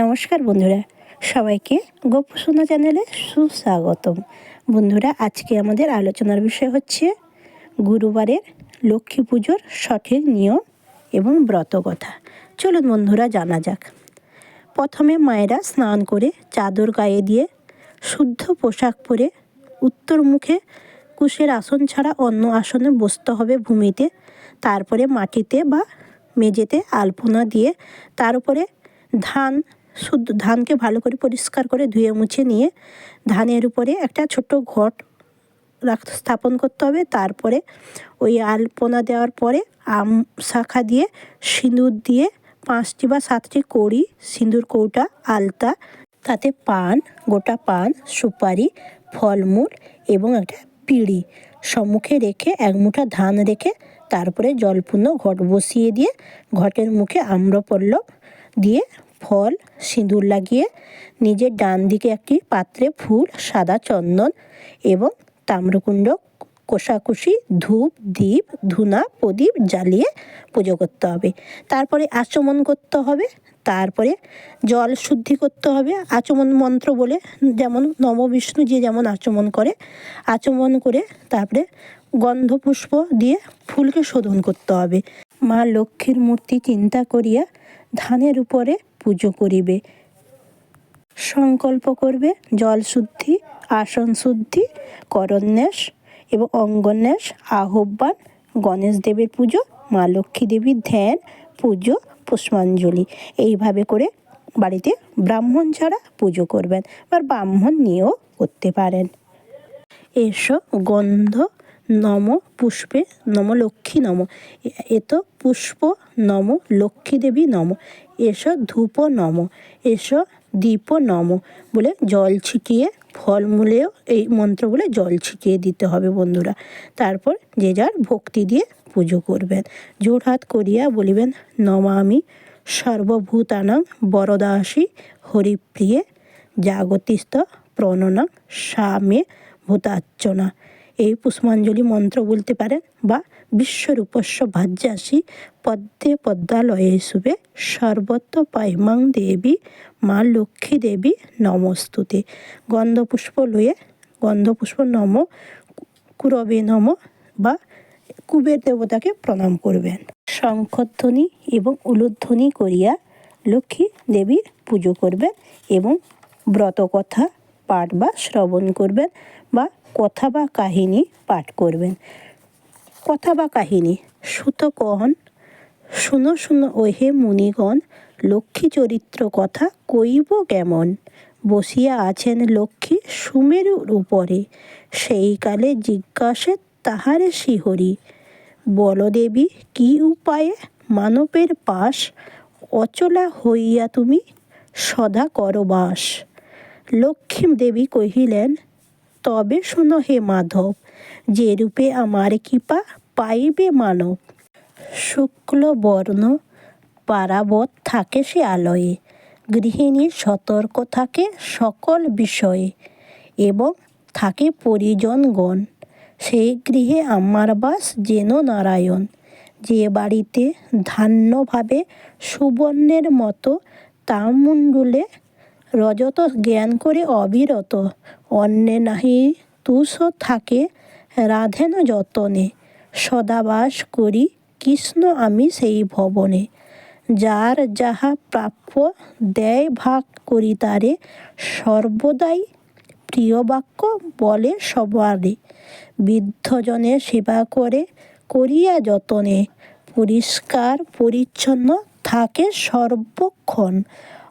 নমস্কার বন্ধুরা, সবাইকে গোপসোনা চ্যানেলে সুস্বাগতম। বন্ধুরা, আজকে আমাদের আলোচনার বিষয় হচ্ছে গুরুবারের লক্ষ্মী পুজোর সঠিক নিয়ম এবং ব্রত কথা চলুন বন্ধুরা, জানা যাক। প্রথমে মায়েরা স্নান করে চাদর গায়ে দিয়ে শুদ্ধ পোশাক পরে উত্তর মুখে কুশের আসন ছাড়া অন্য আসনে বসতে হবে ভূমিতে। তারপরে মাটিতে বা মেঝেতে আলপনা দিয়ে তার উপরে ধান শুদ্ধ ধানকে ভালো করে পরিষ্কার করে ধুয়ে মুছে নিয়ে ধানের উপরে একটা ছোট্ট ঘট রাখ স্থাপন করতে হবে। তারপরে ওই আলপনা দেওয়ার পরে আম শাখা দিয়ে সিঁদুর দিয়ে পাঁচটি বা সাতটি কড়ি, সিঁদুর কৌটা, আলতা, তাতে পান, গোটা পান, সুপারি, ফলমূল এবং একটা পিঁড়ি সম্মুখে রেখে এক মুঠা ধান রেখে তারপরে জলপূর্ণ ঘট বসিয়ে দিয়ে ঘটের মুখে আম্রপল্লব দিয়ে ফল, সিঁদুর লাগিয়ে নিজের ডান দিকে একটি পাত্রে ফুল, সাদা চন্দন এবং তাম্রকুণ্ড, কোষাকুষি, ধূপ, দ্বীপ, ধুনা, প্রদীপ জ্বালিয়ে পুজো করতে হবে। তারপরে আচমন করতে হবে। তারপরে জল শুদ্ধি করতে হবে। আচমন মন্ত্র বলে যেমন নববিষ্ণু যে যেমন আচমন করে আচমন করে তারপরে গন্ধপুষ্প দিয়ে ফুলকে শোধন করতে হবে। মা লক্ষ্মীর মূর্তি চিন্তা করিয়া ধানের উপরে পুজো করিবে। সংকল্প করবে, জল শুদ্ধি, আসন শুদ্ধি, করন্যাস এবং অঙ্গন্যাস, আহ্বান, গণেশ দেবের পুজো, মা লক্ষ্মী দেবীর ধ্যান, পুজো, পুষ্পাঞ্জলি। এইভাবে করে বাড়িতে ব্রাহ্মণ ছাড়া পুজো করবেন বা ব্রাহ্মণ নিয়েও করতে পারেন। এসো গন্ধ নম পুষ্পে নম লক্ষ্মী নম। এত পুষ্প নম লক্ষ্মী দেবী নম। এসো ধূপ নম, এসো দীপ নম বলে জল ছিটিয়ে ফলমূলেও এই মন্ত্র বলে জল ছিটিয়ে দিতে হবে বন্ধুরা। তারপর যে যার ভক্তি দিয়ে পুজো করবেন। জোড়হাত করিয়া বলিবেন, নমামি সর্বভূতানাং বরদাসী হরিপ্রিয়ে জাগতিস্থ প্রণনাং স্বামে ভূতার্চনা এই পুষ্পাঞ্জলি মন্ত্র বলতে পারেন বা বিশ্বরূপস্য ভাজ্যাসী পদ্মে পদ্মালয়ে শুভে সর্বত্র পাইমাং দেবী, মা লক্ষ্মী দেবী নমস্তুতে। গন্ধপুষ্প লয়ে, গন্ধপুষ্প নম, কুরবে নম বা কুবের দেবতাকে প্রণাম করবেন। শঙ্খধ্বনি এবং উলুধ্বনি করিয়া লক্ষ্মী দেবীর পুজো করবেন এবং ব্রতকথা পাঠ বা শ্রবণ করবেন বা কথা বা কাহিনী পাঠ করবেন। কথা বা কাহিনী? সুতকহন, শুনো শুনো ওহে মুনিগণ, লক্ষ্মী চরিত্র কথা কইব কেমন? বসিয়া আছেন লক্ষ্মী সুমেরুর উপরে, সেই কালে জিজ্ঞাসে তাহারে শিহরি। বলদেবী, কি উপায়ে মানবের পাশ? অচলা হইয়া তুমি সদা করবাস। লক্ষ্মী দেবী কহিলেন, তবে শোনো হে মাধব যে রূপে আমার কৃপা পাইবে মানব শুক্ল বর্ণ পারাবত থাকে সে আলয়ে, গৃহিণীর সতর্ক থাকে সকল বিষয়ে, এবং থাকে পরিজনগণ। সেই গৃহে আমার বাস যেন নারায়ণ। যে বাড়িতে ধান্যভাবে সুবর্ণের মতো তামুণ্ডুলে রজত জ্ঞান করে অবিরত অন্যে নাহি তুষ থাকে রাধেন যতনে, সদাবাস করি কৃষ্ণ আমি সেই ভবনে। যার যাহা প্রাপ্য দেয় ভাগ করি তারে, সর্বদাই প্রিয় বাক্য বলে সবারে। বৃদ্ধজনের সেবা করে, করিয়া যতনে, পরিষ্কার পরিচ্ছন্ন থাকে সর্বক্ষণ।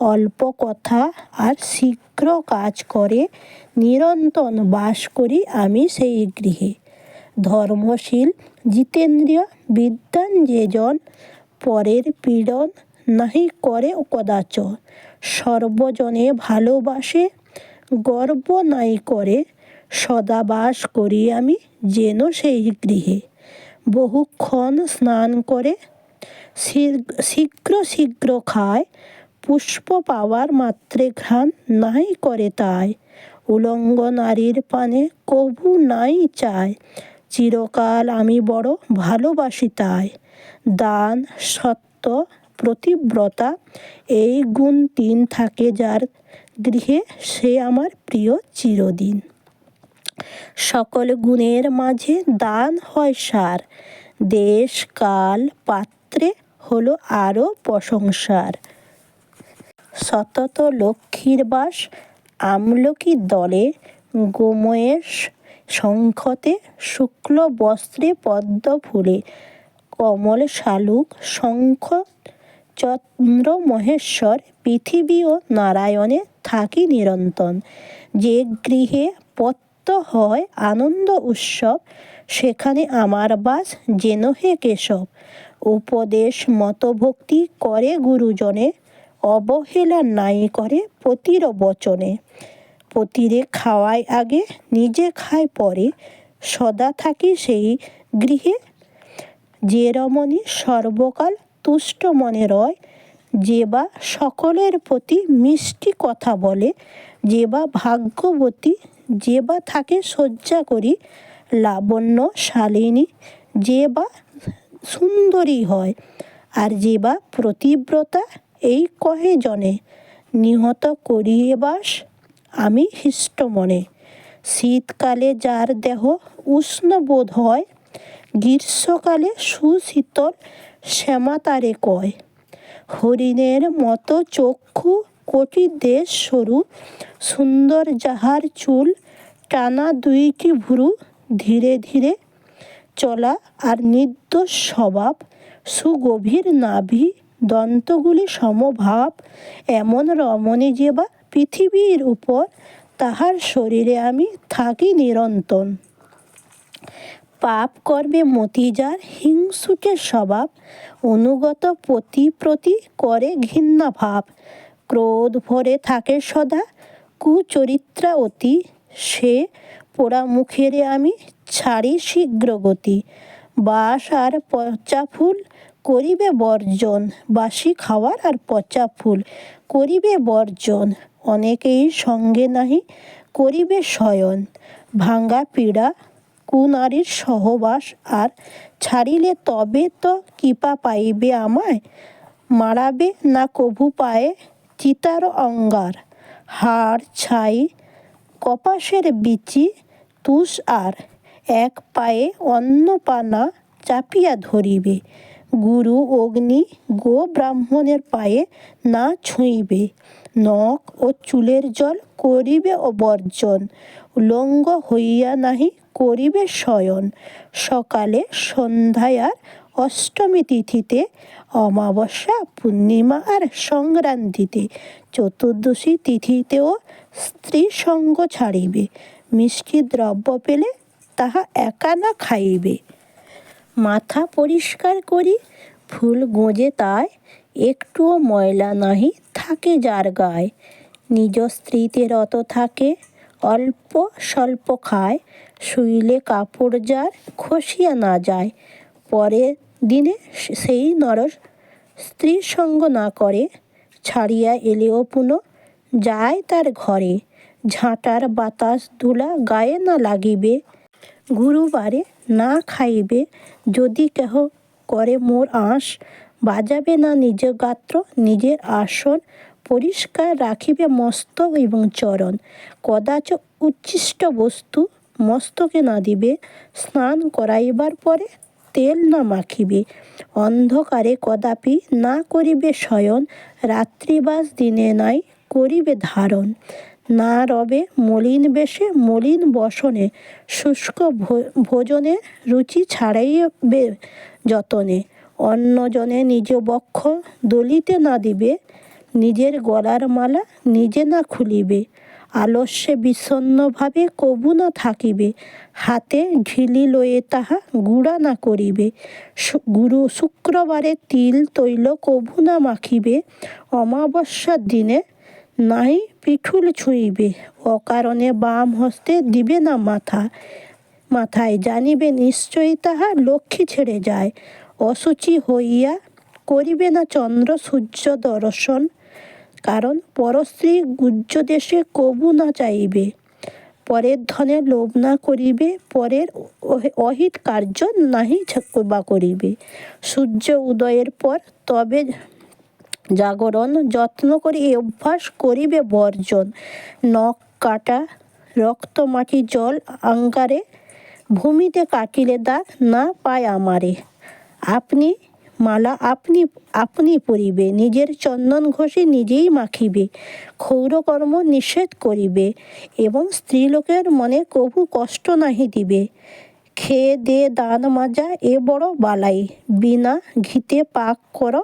অল্প কথা আর শীঘ্র কাজ করে নিরন্তন বাস করি আমি সেই গৃহে। ধর্মশীল জিতেন্দ্রিয় বিদ্যান যেজন পরের পীড়ন নাহি করে কদাচ। সর্বজনে ভালোবাসে, গর্ব নাই করে সদাবাস করি আমি যেন সেই গৃহে। বহুক্ষণ স্নান করে, শীঘ্র শীঘ্র খায় পুষ্প পাওয়ার মাত্রে ঘ্রাণ নাই করে তাই। উলঙ্গ নারীর পানে কভু নাই চায় চিরকাল আমি বড় ভালোবাসি তাই। দান, সত্য, প্রতিব্রতা, এই গুণ তিন থাকে যার গৃহে সে আমার প্রিয় চিরদিন। সকল গুণের মাঝে দান হয় সার। দেশ, কাল, পাত্রে হলো আরও প্রশংসার। সতত লক্ষ্মীর বাস, আমলকি দলে গোময়েশ শঙ্খতে শুক্ল বস্ত্রে পদ্ম ফুলে, কমল শালুক শঙ্খ চন্দ্র মহেশ্বর পৃথিবী ও নারায়ণে থাকি নিরন্তন। যে গৃহে পত্ত হয় আনন্দ উৎসব, সেখানে আমার বাস যেন হে কেশব। উপদেশ মতভক্তি করে গুরুজনে অবহেলা নাই করে পতির বচনে। পতিরে খাওয়ায় আগে, নিজে খায় পরে, সদা থাকি সেই গৃহে। যে রমণী সর্বকাল তুষ্ট মনে রয়, যে বা সকলের প্রতি মিষ্টি কথা বলে, যে বা ভাগ্যবতী, যে বা থাকে শয্যা করি, লাবণ্য শালিনী, যে বা সুন্দরী হয়, আর যে বা প্রতিব্রতা এই কহে জনে, নিহত করিয়ে বাস আমি হৃষ্ট মনে। শীতকালে যার দেহ উষ্ণ বোধ হয়, গ্রীষ্মকালে সুশীতল শ্যামা তারে কয়। হরিণের মতো চক্ষু কোটি দেশ সরু, সুন্দর যাহার চুল টানা দুইটি ভুরু, ধীরে ধীরে চলা আর নির্দোষ স্বভাব সুগভীর নাভি দন্তগুলি সমভাব, এমন রমণী যে বা পৃথিবীর উপর তাহার শরীরে আমি থাকি নিরন্তন পাপ কর্মে মতি যার হিংসুটে স্বভাব, অনুগত পতি প্রতি করে ঘৃণা ভাব। ক্রোধ ভরে থাকে সদা, কুচরিত্রা অতি। সে পোড়া মুখেরে আমি ছাড়ি শীঘ্র গতি বাস আর পচা ফুল করিবে বর্জন বাসি খাওয়ার আর পচা ফুল। করিবে বর্জন, অনেকেই সঙ্গে নাহি, করিবে শয়ন। ভাঙ্গা পীড়া, কুনারীর সহবাস আর ছাড়িলে তবে তো কৃপা পাইবে আমায়। মারাবে না কভু পায়ে চিতার অঙ্গার। হাড় ছাই, কপাসের বিচি, তুষ আর এক পায়ে অন্ন পানা চাপিয়া ধরিবে। গুরু অগ্নি গো ব্রাহ্মণের পায়ে না ছুঁইবে। নখ ও চুলের জল করিবে অবর্জন উলঙ্গ হইয়া নাহি করিবে শয়ন। সকালে সন্ধ্যায় আর অষ্টমী তিথিতে, অমাবস্যা, পূর্ণিমা আর সংক্রান্তিতে, চতুর্দশী তিথিতেও স্ত্রী সঙ্গ ছাড়িবে। মিষ্টি দ্রব্য পেলে তাহা একা না খাইবে। মাথা পরিষ্কার করি, ফুল গোঁজে তাই, একটুও ময়লা নাহি থাকে যার গায়ে। নিজ স্ত্রীতে রত থাকে, অল্প স্বল্প খায়, শুইলে কাপড় যার খসিয়া না যায়। পরের দিনে সেই নর স্ত্রীর সঙ্গ না করে, ছাড়িয়া এলেও পুনঃ যায় তার ঘরে। ঝাঁটার বাতাস ধুলা গায়ে না লাগিবে। গুরুবারে না খাইবে, যদি কেহ করে মোর আঁশ, বাজাবে না নিজ গাত্র, নিজের আসন পরিষ্কার রাখিবে মস্তক এবং চরণ। কদাচ উচ্ছিষ্ট বস্তু মস্তকে না দিবে, স্নান করাইবার পরে তেল না মাখিবে। অন্ধকারে কদাপি না করিবে শয়ন, রাত্রিবাস দিনে নাই করিবে ধারণ। না রবে মলিন বেশে মলিন বসনে, শুষ্ক ভোজনে রুচি ছাড়াইবে যতনে। অন্যজনে নিজ বক্ষ দলিতে না দিবে, নিজের গলার মালা নিজে না খুলিবে। আলস্যে বিষণ্নভাবে কবু না থাকিবে, হাতে ঢিলি লয়ে তাহা গুড়া না করিবে। গুরু শুক্রবারে তিল তৈল কবু না মাখিবে, অমাবস্যার দিনে নাই পিঠুল ছুঁইবে, অকারণে বাম হস্তে দিবে না মাথা। মাথায় জানিবে নিশ্চয়ই তাহা লক্ষ্মী ছেড়ে যায়। অসুচি হইয়া করিবে না চন্দ্র সূর্য দর্শন, কারণ পরস্ত্রী গুজ্জ দেশে কবু না চাইবে। পরের ধনে লোভ না করিবে, পরের অহিত কার্য নাহি বা করিবে। সূর্য উদয়ের পর তবে জাগরণ যত্ন করে এই অভ্যাস করিবে বর্জন। নখ কাটা, রক্ত মাটি জল আঙ্গারে, ভূমিতে কাটিলে দাগ না পায় আমারে। আপনি মালা আপনি আপনি পরিবে, নিজের চন্দন ঘষে নিজেই মাখিবে ক্ষৌরকর্ম নিষেধ করিবে এবং স্ত্রীলোকের মনে কভু কষ্ট নাহি দিবে। খেয়ে দে দান মাজা এ বড় বালাই, বিনা ঘিতে পাক কর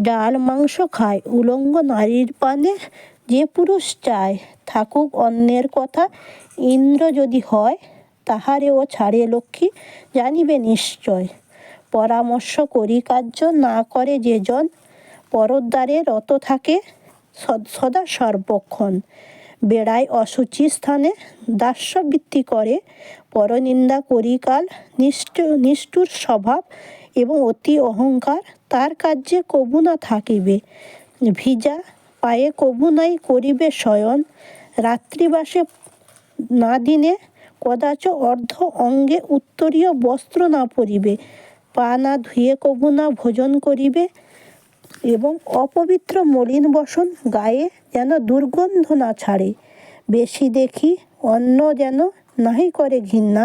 ডাল, মাংস খায়। উলঙ্গ নারীর পানে যে পুরুষ চায়, থাকুক অন্যের কথা। ইন্দ্র যদি হয়, তাহারে ও ছাড়ে লক্ষ্মী, জানিবে নিশ্চয়। পরামর্শ করি কার্য না করে যে জন। পরদ্বারে রত থাকে, সদ- সর্বক্ষণ। বেড়ায় অসুচি স্থানে, দাস্যবৃত্তি করে। পরনিন্দা করি কাল নিষ্ঠুর নিষ্ঠুর স্বভাব। এবং অতি অহংকার, তার কার্যে কবু না থাকিবে। ভিজা পায়ে কবু নাই করিবে শয়ন। রাত্রিবাসে না দিনে কদাচ অর্ধ অঙ্গে উত্তরীয় বস্ত্র না পরিবে। পা না ধুয়ে কবু না ভোজন করিবে এবং অপবিত্র মলিন বসন গায়ে যেন দুর্গন্ধ না ছাড়ে। বেশি দেখি অন্য যেন নাহি করে ঘৃণা।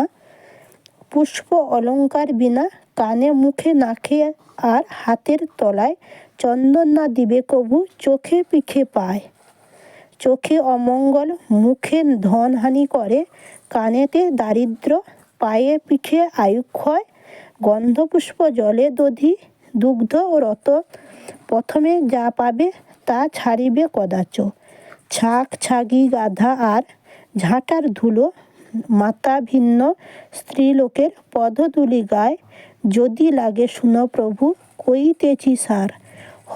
পুষ্প অলঙ্কার বিনা কানে, মুখে, নাকে আর হাতের তলায় চন্দন না দিবে কবু, চোখে পিঠে পায়। চোখে অমঙ্গল, মুখে ধনহানি করে, কানেতে দারিদ্র, পায়ে পিঠে আয়ুক্ষয়, গন্ধপুষ্প জলে দধি, দুগ্ধ ও রত, প্রথমে যা পাবে তা ছাড়িবে কদাচ। ছাক, ছাগি, গাধা আর ঝাঁটার ধুলো মাতা ভিন্ন স্ত্রীলোকের পদতুলি গায় যদি লাগে শুন প্রভু কইতেছি সার।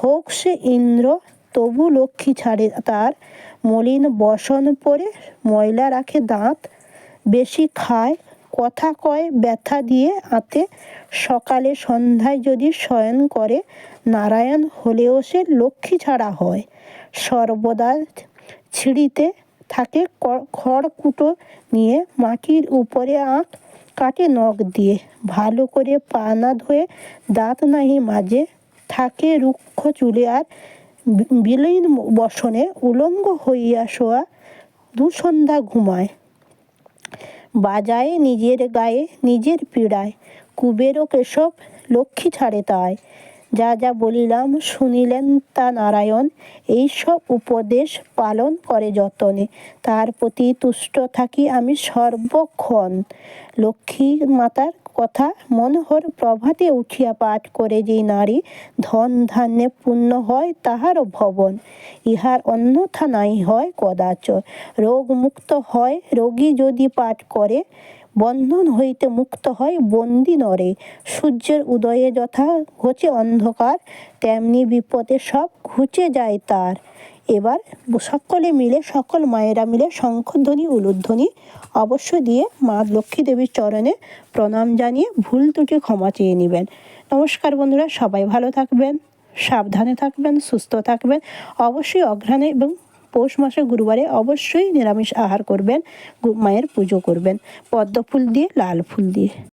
হোক সে ইন্দ্র, তবু লক্ষ্মী ছাড়ে তার। মলিন বসন পরে ময়লা রাখে দাঁত। বেশি খায়, কথা কয়, ব্যথা দিয়ে আতে। সকালে সন্ধ্যায় যদি শয়ন করে, নারায়ণ হলেও সে লক্ষ্মী ছাড়া হয়। সর্বদা ছিঁড়িতে থাকে খড়কুটো নিয়ে মাটির উপরে আঁক কাটে নখ দিয়ে। ভালো করে পা না ধুয়ে দাঁত নাহি মাঝে থাকে রুক্ষ চুলে আর বিলীন বসনে উলঙ্গ হইয়া শোয়া দুসন্ধ্যা ঘুমায়। বাজায় নিজের গায়ে, নিজের পীড়ায়। কুবেরও কেশব লক্ষ্মী ছাড়ে তাই যা যা বলিলাম শুনিলেন তা নারায়ণ। এইসব উপদেশ পালন করে যতনে। তার প্রতি তুষ্ট থাকি আমি সর্বক্ষণ। লক্ষ্মী মাতার কথা মনোহর প্রভাতে উঠিয়া পাঠ করে যেই নারী ধন ধান্যে পূর্ণ হয় তাহারও ভবন। ইহার অন্যথা নাই হয় কদাচ রোগ মুক্ত হয়, রোগী যদি পাঠ করে বন্ধন হইতে মুক্ত হয় বন্দি নরে। সূর্যের উদয়ে যথা ঘোচে অন্ধকার, তেমনি বিপদে সব ঘুচে যায় তার। এবার সকলে মিলে, সকল মায়েরা মিলে শঙ্খধ্বনি, উলুধ্বনি অবশ্য দিয়ে মা লক্ষ্মী দেবীর চরণে প্রণাম জানিয়ে ভুল ত্রুটি ক্ষমা চেয়ে নেবেন। নমস্কার বন্ধুরা, সবাই ভালো থাকবেন, সাবধানে থাকবেন, সুস্থ থাকবেন। অবশ্যই অঘ্রাণে এবং পৌষ মাসে গুরুবারে অবশ্যই নিরামিষ আহার করবেন মায়ের পুজো করবেন। পদ্ম ফুল দিয়ে, লাল ফুল দিয়ে।